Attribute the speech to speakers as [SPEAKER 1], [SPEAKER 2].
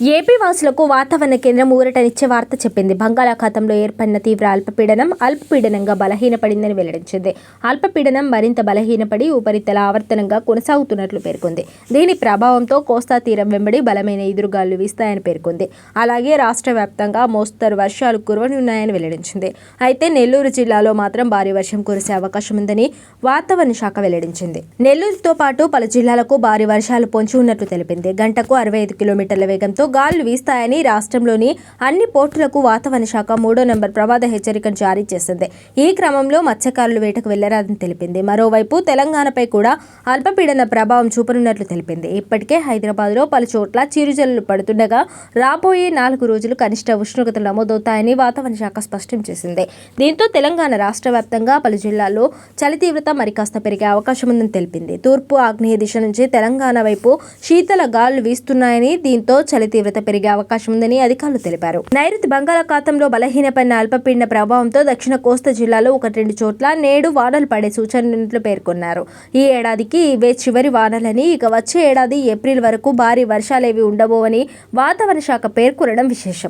[SPEAKER 1] AP వాసులకు వాతావరణ కేంద్రం ఊరటనిచ్చే వార్త చెప్పింది. బంగాళాఖాతంలో ఏర్పడిన తీవ్ర అల్పపీడనం అల్పపీడనంగా బలహీనపడిందని వెల్లడించింది. అల్పపీడనం మరింత బలహీనపడి ఉపరితల ఆవర్తనంగా కొనసాగుతున్నట్లు పేర్కొంది. దీని ప్రభావంతో కోస్తా తీరం వెంబడి బలమైన ఎదురుగాలు వీస్తాయని పేర్కొంది. అలాగే రాష్ట్ర వ్యాప్తంగా మోస్తరు వర్షాలు కురవనున్నాయని వెల్లడించింది. అయితే నెల్లూరు జిల్లాలో మాత్రం భారీ వర్షం కురిసే అవకాశం ఉందని వాతావరణ శాఖ వెల్లడించింది. నెల్లూరుతో పాటు పలు జిల్లాలకు భారీ వర్షాలు పొంచి ఉన్నట్లు తెలిపింది. గంటకు అరవై ఐదు కిలోమీటర్ల వేగంతో గాలులు వీస్తాయని రాష్ట్రంలోని అన్ని పోర్టులకు వాతావరణ శాఖ మూడో నెంబర్ ప్రమాద హెచ్చరికను జారీ చేసింది. ఈ క్రమంలో మత్స్యకారులు వేటకు వెళ్ళరాదని తెలిపింది. మరోవైపు తెలంగాణపై కూడా అల్పపీడన ప్రభావం చూపనున్నట్లు తెలిపింది. ఇప్పటికే హైదరాబాద్లో పలు చోట్ల చిరుజల్లులు పడుతుండగా రాబోయే నాలుగు రోజులు కనిష్ట ఉష్ణోగ్రతలు నమోదవుతాయని వాతావరణ శాఖ స్పష్టం చేసింది. దీంతో తెలంగాణ రాష్ట్ర వ్యాప్తంగా పలు జిల్లాల్లో చలి తీవ్రత మరికాస్త పెరిగే అవకాశం ఉందని తెలిపింది. తూర్పు ఆగ్నేయ దిశ నుంచి తెలంగాణ వైపు శీతల గాలులు వీస్తున్నాయని దీంతో చలి తీవ్రత పెరిగే అవకాశం ఉందని అధికారులు తెలిపారు. నైరుతి బంగాళాఖాతంలో బలహీనపడిన అల్పపీడన ప్రభావంతో దక్షిణ కోస్తా జిల్లాలో ఒకటి రెండు చోట్ల నేడు వానలు పడే సూచనలు పేర్కొన్నారు. ఈ ఏడాదికి ఇవే చివరి వానలని ఇక వచ్చే ఏడాది ఏప్రిల్ వరకు భారీ వర్షాలేవి ఉండబోవని వాతావరణ శాఖ పేర్కొనడం విశేషం.